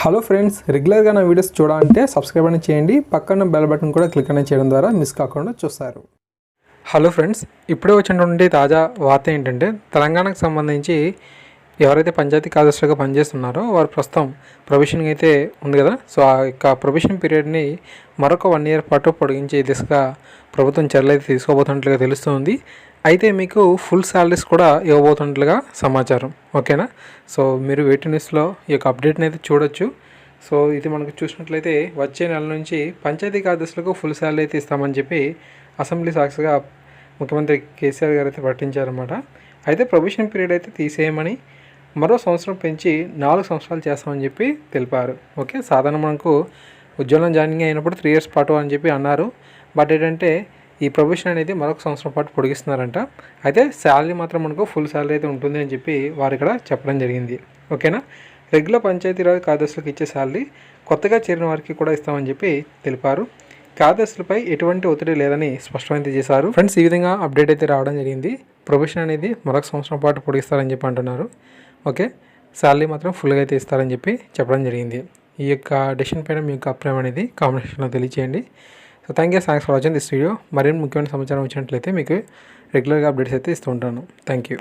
Hello friends రెగ్యులర్గా నా videos చూడాలంటే సబ్స్క్రైబ్ అని చేయండి. పక్కన బెల్ బటన్ కూడా క్లిక్ అనేది చేయడం ద్వారా మిస్ కాకుండా చూస్తారు. హలో ఫ్రెండ్స్ ఇప్పుడే వచ్చినటువంటి తాజా వార్త ఏంటంటే తెలంగాణకు సంబంధించి ఎవరైతే పంచాయతీ కార్యదర్శిగా పనిచేస్తున్నారో వారు ప్రస్తుతం ప్రొవిషన్ అయితే ఉంది కదా. సో ఆ యొక్క ప్రొవిషన్ పీరియడ్ని మరొక వన్ ఇయర్ పాటు పొడిగించే దిశగా ప్రభుత్వం చర్యలు అయితే తీసుకోబోతున్నట్లుగా తెలుస్తుంది. అయితే మీకు ఫుల్ శాలరీస్ కూడా ఇవ్వబోతున్నట్లుగా సమాచారం. ఓకేనా? సో మీరు వెయిట్ న్యూస్లో ఈ యొక్క అప్డేట్ని అయితే చూడొచ్చు. సో ఇది మనకు చూసినట్లయితే వచ్చే నెల నుంచి పంచాయతీ కార్యదర్శులకు ఫుల్ శాలరీ అయితే ఇస్తామని చెప్పి అసెంబ్లీ సాక్షిగా ముఖ్యమంత్రి కేసీఆర్ గారు అయితే ప్రకటించారన్నమాట. అయితే ప్రొబిషన్ పీరియడ్ అయితే తీసేయమని మరో సంవత్సరం పెంచి నాలుగు సంవత్సరాలు చేస్తామని చెప్పి తెలిపారు. ఓకే? సాధారణ మనకు ఉద్యోగం జాయినింగ్ అయినప్పుడు త్రీ ఇయర్స్ పాటు అని చెప్పి అన్నారు. బట్ ఏంటంటే ఈ ప్రొవిషన్ అనేది మరొక సంవత్సరం పాటు పొడిగిస్తున్నారంట. అయితే శాలరీ మాత్రం మనకు ఫుల్ శాలరీ అయితే ఉంటుంది అని చెప్పి వారు ఇక్కడ చెప్పడం జరిగింది. ఓకేనా? రెగ్యులర్ పంచాయతీరాజ్ కార్యదర్శులకు ఇచ్చే శాలరీ కొత్తగా చేరిన వారికి కూడా ఇస్తామని చెప్పి తెలిపారు. కార్యదర్శులపై ఎటువంటి ఒత్తిడి లేదని స్పష్టమైతే చేశారు. ఫ్రెండ్స్ ఈ విధంగా అప్డేట్ అయితే రావడం జరిగింది. ప్రొవిషన్ అనేది మరొక సంవత్సరం పాటు పొడిగిస్తారని చెప్పి అంటున్నారు. ఓకే? శాలరీ మాత్రం ఫుల్గా అయితే ఇస్తారని చెప్పి చెప్పడం జరిగింది. ఈ యొక్క డెసిషన్ పైన మీ యొక్క అభిప్రాయం అనేది కామెంట్ తెలియచేయండి. So thank you thanks for watching this video మరిన్ని ముఖ్యమైన సమాచారం వచ్చినట్లయితే మీకు రెగ్యులర్గా అప్డేట్స్ అయితే ఇస్తూ ఉంటాను. Thank you